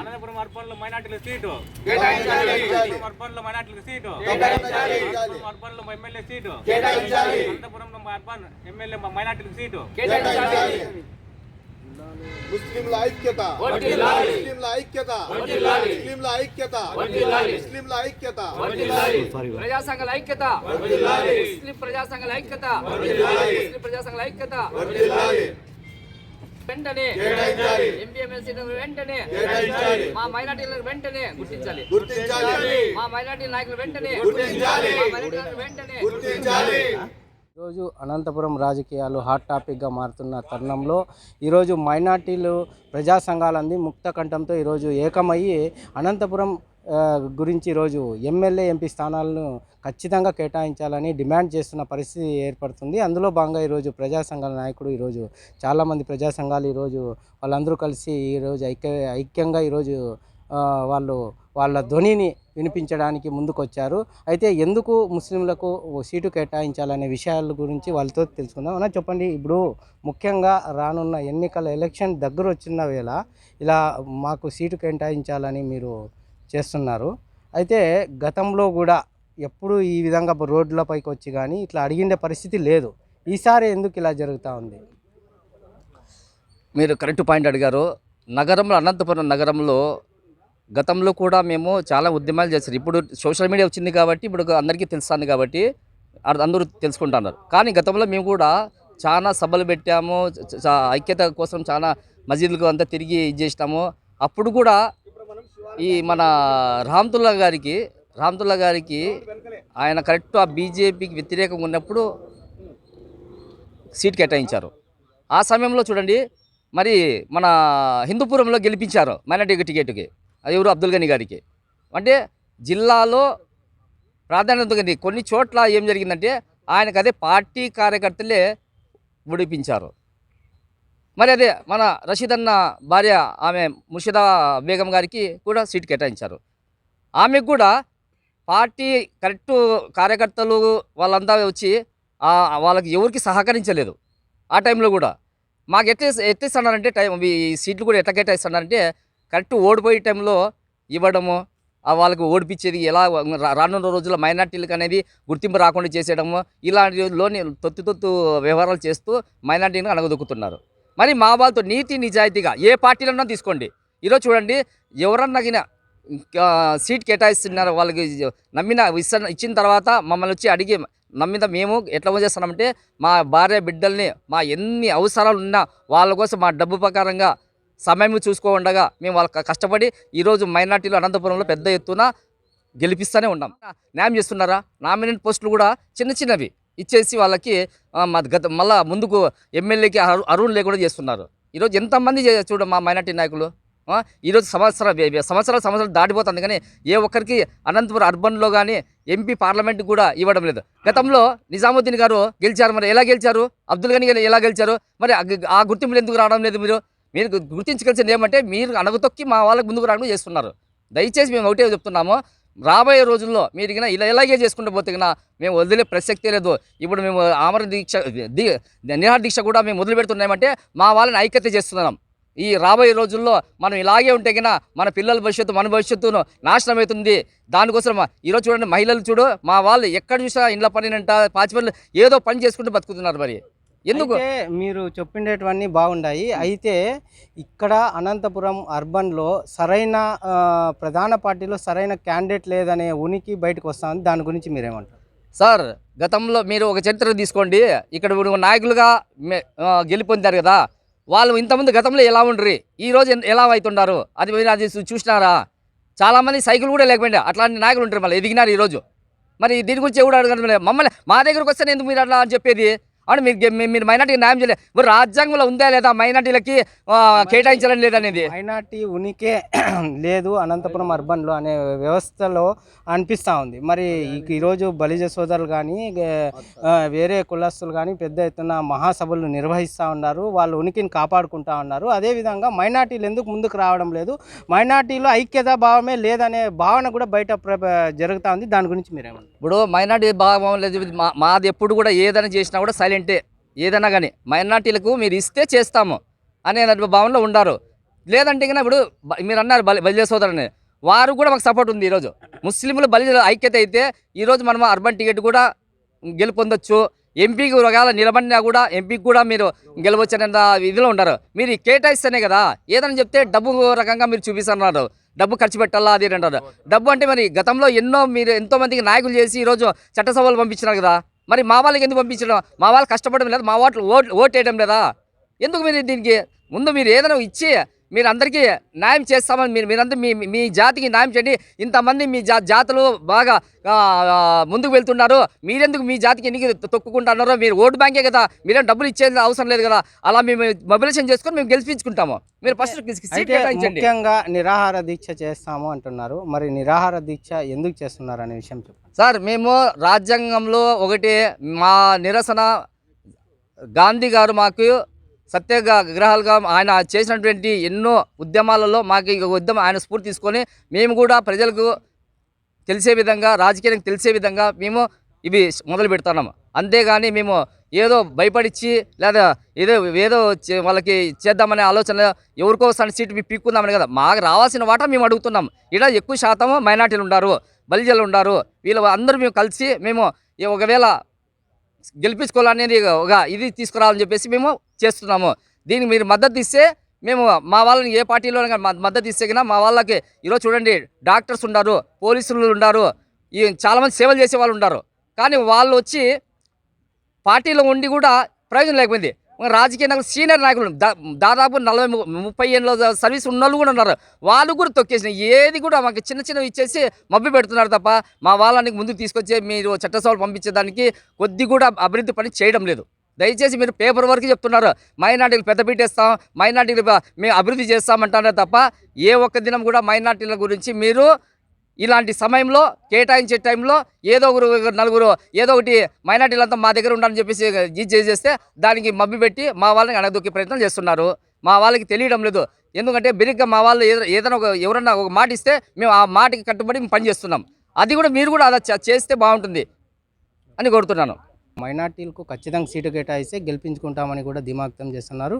అనంతపురం అర్బన్లో మైనార్టీల సీటు. కేటాయించాలి. అనంతపురం అర్బన్లో మైనార్టీల సీటు. కేటాయించాలి. అనంతపురం అర్బన్లో ఎమ్మెల్యే సీటు. కేటాయించాలి. అనంతపురంలో అర్బన్ ఎమ్మెల్యే మైనార్టీల సీటు. కేటాయించాలి. ముస్లింల ఐక్యత. ముస్లింల ఐక్యత. ముస్లింల ఐక్యత. ముస్లింల ఐక్యత. ప్రజా సంఘాల ఐక్యత. ముస్లిం ప్రజా సంఘాల ఐక్యత. ముస్లిం ప్రజా సంఘాల ఐక్యత. వెంటనే వెంటనే కేటాయించాలి. మా వెంటనే గుర్తించాలి. గుర్తించాలి. మా మైనార్టీ నాయకులు వెంటనే గుర్తించాలి. మా మైనార్టీలను వెంటనే గుర్తించాలి. ఈరోజు అనంతపురం రాజకీయాలు హాట్ టాపిక్గా మారుతున్న తరుణంలో ఈరోజు మైనార్టీలు ప్రజా సంఘాలంది ముక్త కంఠంతో ఈరోజు ఏకమయ్యి అనంతపురం గురించి ఈరోజు ఎమ్మెల్యే ఎంపీ స్థానాలను ఖచ్చితంగా కేటాయించాలని డిమాండ్ చేస్తున్న పరిస్థితి ఏర్పడుతుంది. అందులో భాగంగా ఈరోజు ప్రజా సంఘాల నాయకుడు ఈరోజు చాలామంది ప్రజా సంఘాలు ఈరోజు వాళ్ళందరూ కలిసి ఈరోజు ఐక్య ఐక్యంగా ఈరోజు వాళ్ళు వాళ్ళ ధ్వనిని వినిపించడానికి ముందుకొచ్చారు. అయితే ఎందుకు ముస్లింలకు సీటు కేటాయించాలనే విషయాల గురించి వాళ్ళతో తెలుసుకుందాం. అన్న చెప్పండి. ఇప్పుడు ముఖ్యంగా రానున్న ఎన్నికల ఎలక్షన్ దగ్గర వచ్చిన వేళ ఇలా మాకు సీటు కేటాయించాలని మీరు చేస్తున్నారు. అయితే గతంలో కూడా ఎప్పుడు ఈ విధంగా రోడ్లపైకి వచ్చి కానీ ఇట్లా అడిగిండే పరిస్థితి లేదు. ఈసారి ఎందుకు ఇలా జరుగుతూ ఉంది? మీరు కరెక్ట్ పాయింట్ అడిగారు. నగరంలో అనంతపురం నగరంలో గతంలో కూడా మేము చాలా ఉద్యమాలు చేశారు. ఇప్పుడు సోషల్ మీడియా వచ్చింది కాబట్టి ఇప్పుడు అందరికీ తెలుస్తుంది కాబట్టి అందరూ తెలుసుకుంటున్నారు. కానీ గతంలో మేము కూడా చాలా సభలు పెట్టాము. ఐక్యత కోసం చాలా మసీదులకు అంతా తిరిగి ఇది చేసినాము. అప్పుడు కూడా ఈ మన రామ్తుల్లా గారికి రామ్తుల్లా గారికి ఆయన కరెక్ట్ ఆ బీజేపీకి వ్యతిరేకంగా ఉన్నప్పుడు సీట్ కేటాయించారు. ఆ సమయంలో చూడండి మరి మన హిందూపురంలో గెలిపించారు మైనార్టీ టికెట్కి. ఎవరు? అబ్దుల్ గని గారికి. అంటే జిల్లాలో ప్రాధాన్యత కొన్ని చోట్ల ఏం జరిగిందంటే ఆయనకు అదే పార్టీ కార్యకర్తలే ఉడిపించారు మరి అదే మన రషీద్ అన్న భార్య ఆమె ముర్షిదా బేగం గారికి కూడా సీట్ కేటాయించారు. ఆమెకు కూడా పార్టీ కరెక్ట్ కార్యకర్తలు వాళ్ళంతా వచ్చి వాళ్ళకి ఎవరికి సహకరించలేదు. ఆ టైంలో కూడా మాకు ఎట్లా ఎట్టిస్తున్నారంటే టైం ఈ సీట్లు కూడా ఎట్లా కేటాయిస్తున్నారంటే కరెక్ట్ ఓడిపోయే టైంలో ఇవ్వడము వాళ్ళకి ఓడిపించేది ఎలా రానున్న రోజుల్లో మైనార్టీలకు అనేది గుర్తింపు రాకుండా చేసేయడము ఇలాంటి లోని తొత్తు తొత్తు వ్యవహారాలు చేస్తూ మైనార్టీని అణగదొక్కుతున్నారు. మరి మా వాళ్ళతో నీతి నిజాయితీగా ఏ పార్టీలన్నా తీసుకోండి. ఈరోజు చూడండి ఎవరన్నా సీట్ కేటాయిస్తున్నారు వాళ్ళకి నమ్మిన ఇస్త ఇచ్చిన తర్వాత మమ్మల్ని వచ్చి అడిగి నమ్మిన మేము ఎట్లా చేస్తున్నామంటే మా భార్య బిడ్డల్ని మా ఎన్ని అవసరాలు ఉన్నా వాళ్ళ కోసం మా డబ్బు ప్రకారంగా సమయం చూసుకోకుండగా మేము వాళ్ళ కష్టపడి ఈరోజు మైనార్టీలు అనంతపురంలో పెద్ద ఎత్తున గెలిపిస్తూనే ఉన్నాం. న్యాయం చేస్తున్నారా? నామినేట్ పోస్టులు కూడా చిన్న చిన్నవి. ఇచ్చేసి వాళ్ళకి మా గత మళ్ళా ముందుకు ఎమ్మెల్యేకి అరు అరువులు లేకుండా చేస్తున్నారు. ఈరోజు ఎంతమంది చే- చూడ మా మైనార్టీ నాయకులు ఈరోజు సంవత్సరం సంవత్సరాలు సంవత్సరాలు దాటిపోతుంది. కానీ ఏ ఒక్కరికి అనంతపురం అర్బన్లో కానీ ఎంపీ పార్లమెంట్ కూడా ఇవ్వడం లేదు. గతంలో నిజాముద్దీన్ గారు గెలిచారు మరి. ఎలా గెలిచారు? అబ్దుల్ గని గారు ఎలా గెలిచారు? మరి ఆ- గుర్తింపులు ఎందుకు రావడం లేదు మీరు? మీరు గుర్తించగలిసింది ఏమంటే మీరు అనగతొక్కి మా వాళ్ళకి ముందుకు రావడం చేస్తున్నారు. దయచేసి మేము ఒకటే చెప్తున్నాము. రాబోయే రోజుల్లో మీరు గిన ఇలా ఇలాగే చేసుకుంటూ పోతే గిన మేము వదిలే ప్రసక్తే లేదు. ఇప్పుడు మేము ఆమర దీక్ష దీ నిరాహార దీక్ష కూడా మేము మొదలు పెడుతున్నామంటే మా వాళ్ళని ఐక్యత చేస్తున్నాం. ఈ రాబోయే రోజుల్లో మనం ఇలాగే ఉంటే గిన మన పిల్లల భవిష్యత్తు మన భవిష్యత్తును నాశనం అవుతుంది. దానికోసం ఈరోజు చూడండి మహిళలు చూడు మా వాళ్ళు ఎక్కడ చూసినా ఇండ్ల పనినంట పాచి పనులు ఏదో పని చేసుకుంటూ బతుకుతున్నారు మరి. ఎందుకు? మీరు చెప్పిండేటివన్నీ బాగున్నాయి అయితే ఇక్కడ అనంతపురం అర్బన్లో సరైన ప్రధాన పార్టీలో సరైన క్యాండిడేట్ లేదనే ఉనికి బయటకు వస్తుంది. దాని గురించి మీరేమంటారు? సార్ గతంలో మీరు ఒక చరిత్ర తీసుకోండి. ఇక్కడ నాయకులుగా గెలుపొందారు కదా. వాళ్ళు ఇంతకుముందు గతంలో ఎలా ఉండరు? ఈ రోజు ఎన్- ఎలా అవుతున్నారు అది మీరు అది చూసినారా? చాలామంది సైకిల్ కూడా లేకపోయింది అట్లాంటి నాయకులు ఉంటారు మళ్ళీ ఎదిగినారు ఈరోజు మరి దీని గురించి ఎవడు అడగడం. మమ్మల్ని మా దగ్గరకు వస్తే ఎందుకు మీరు అట్లా అని చెప్పేది? అవును మీరు మీరు మైనార్టీ న్యాయం చేయలేదు మరి రాజ్యాంగంలో ఉందా లేదా మైనార్టీలకి ఆ, కేటాయించాలని లేదనేది మైనార్టీ ఉనికే లేదు అనంతపురం అర్బన్లో అనే వ్యవస్థలో అనిపిస్తూ ఉంది. మరి ఈరోజు బలిజ సోదరులు కానీ వేరే కులస్తులు కానీ పెద్ద ఎత్తున మహాసభలు నిర్వహిస్తూ ఉన్నారు. వాళ్ళ ఉనికిని కాపాడుకుంటా ఉన్నారు. అదేవిధంగా మైనార్టీలు ఎందుకు ముందుకు రావడం లేదు? మైనార్టీలో ఐక్యతా భావమే లేదనే భావన కూడా బయట జరుగుతూ ఉంది. దాని గురించి మీరేమంటారు? ఇప్పుడు మైనార్టీ భాగం లేదు. మా- మాది ఎప్పుడు కూడా ఏదైనా చేసినా కూడా సైలెంటే ఏదైనా కానీ మైనార్టీలకు మీరు ఇస్తే చేస్తాము అనే భావనలో ఉండారు. లేదంటే ఇప్పుడు మీరు అన్నారు బలి బలిజ సోదరుని వారు కూడా మాకు సపోర్ట్ ఉంది ఈరోజు. ముస్లింలు బలి ఐక్యత అయితే ఈరోజు మనం అర్బన్ టికెట్ కూడా గెలుపొందొచ్చు. ఎంపీకి ఒకవేళ నిలబడినా కూడా ఎంపీకి కూడా మీరు గెలవచ్చనేంత ఇదిలో ఉండరు. మీరు కేటాయిస్తేనే కదా ఏదని చెప్తే డబ్బు రకంగా మీరు చూపిస్తున్నారు డబ్బు ఖర్చు పెట్టాలా అది అంటారు డబ్బు అంటే మరి గతంలో ఎన్నో మీరు ఎంతోమందికి నాయకులు చేసి ఈరోజు చట్టసభలు పంపించినారు కదా. మరి మా వాళ్ళకి ఎందుకు పంపించడం? మా వాళ్ళు కష్టపడడం లేదా? మా వాళ్ళు ఓట్ ఓట్ వేయడం లేదా? ఎందుకు మీరు దీనికి ముందు మీరు ఏదైనా ఇచ్చి మీరు అందరికీ న్యాయం చేస్తామని మీరు మీరందరూ మీ మీ- జాతికి న్యాయం చేయండి. ఇంతమంది మీ జా జాతులు బాగా ముందుకు వెళ్తున్నారు. మీరెందుకు మీ జాతికి ఎన్నిక తొక్కుకుంటున్నారో? మీరు ఓటు బ్యాంకే కదా. మీరేం డబ్బులు ఇచ్చేది అవసరం లేదు కదా. అలా మేము మొబిలైజేషన్ చేసుకొని మేము గెలిపించుకుంటాము. మీరు ఫస్ట్ ముఖ్యంగా నిరాహార దీక్ష చేస్తాము అంటున్నారు. మరి నిరాహార దీక్ష ఎందుకు చేస్తున్నారు అనే విషయం సార్ మేము రాజ్యాంగంలో ఒకటి మా నిరసన గాంధీ గారు మాకు సత్యాగ్రహాలుగా ఆయన చేసినటువంటి ఎన్నో ఉద్యమాలలో మాకు ఉద్యమం ఆయన స్ఫూర్తి తీసుకొని మేము కూడా ప్రజలకు తెలిసే విధంగా రాజకీయానికి తెలిసే విధంగా మేము ఇవి మొదలు పెడుతున్నాము అంతేగాని మేము ఏదో భయపడిచ్చి లేదా ఏదో ఏదో వాళ్ళకి చేద్దామనే ఆలోచన ఎవరికో సన్ సీటు మీ పీక్కుందామని కదా మాకు రావాల్సిన వాటా మేము అడుగుతున్నాం. ఇక్కడ ఎక్కువ శాతం మైనార్టీలు ఉన్నారు బలిజలు ఉన్నారు వీళ్ళు అందరూ మేము కలిసి మేము ఒకవేళ గెలిపించుకోవాలనేది ఒక ఇది తీసుకురావాలని చెప్పేసి మేము చేస్తున్నాము. దీనికి మీరు మద్దతు ఇస్తే మేము మా వాళ్ళని ఏ పార్టీలో మద్దతు ఇస్తే కన్నా మా వాళ్ళకి ఈరోజు చూడండి డాక్టర్స్ ఉన్నారు పోలీసులు ఉన్నారు ఈ చాలామంది సేవలు చేసే వాళ్ళు ఉన్నారు కానీ వాళ్ళు వచ్చి పార్టీలో ఉండి కూడా ప్రయోజనం లేకపోయింది. రాజకీయ నాయకులు సీనియర్ నాయకులు దా- దాదాపు నలభై ముప్పై ఏళ్ళ సర్వీస్ ఉన్న వాళ్ళు కూడా ఉన్నారు. వాళ్ళు కూడా తొక్కేసిన ఏది కూడా మాకు చిన్న చిన్నవి ఇచ్చేసి మబ్బి పెడుతున్నారు తప్ప మా వాళ్ళని ముందుకు తీసుకొచ్చి మీరు చట్టసభలు పంపించేదానికి కొద్ది కూడా అభివృద్ధి పని చేయడం లేదు. దయచేసి మీరు పేపర్ వరకు చెప్తున్నారు. మైనార్టీలు పెద్దపీట ఇస్తాం మైనార్టీలు మేము అభివృద్ధి చేస్తామంటారే తప్ప ఏ ఒక్క దినం కూడా మైనార్టీల గురించి మీరు ఇలాంటి సమయంలో కేటాయించే టైంలో ఏదో ఒకరు నలుగురు ఏదో ఒకటి మైనార్టీలంతా మా దగ్గర ఉండాలని చెప్పేసి ఇది చేసేస్తే దానికి మబ్బి పెట్టి మా వాళ్ళని అణగదొక్కే ప్రయత్నం చేస్తున్నారు. మా వాళ్ళకి తెలియడం లేదు. ఎందుకంటే బిరిగ్గా మా వాళ్ళు ఏదైనా ఒక ఎవరన్నా ఒక మాట ఇస్తే మేము ఆ మాటకి కట్టుబడి మేము పని చేస్తున్నాం అది కూడా మీరు కూడా అలా చేస్తే బాగుంటుంది అని కోరుతున్నాను. మైనార్టీలకు ఖచ్చితంగా సీటు కేటాయిస్తే గెలిపించుకుంటామని కూడా ధీమాక్తం చేస్తున్నారు.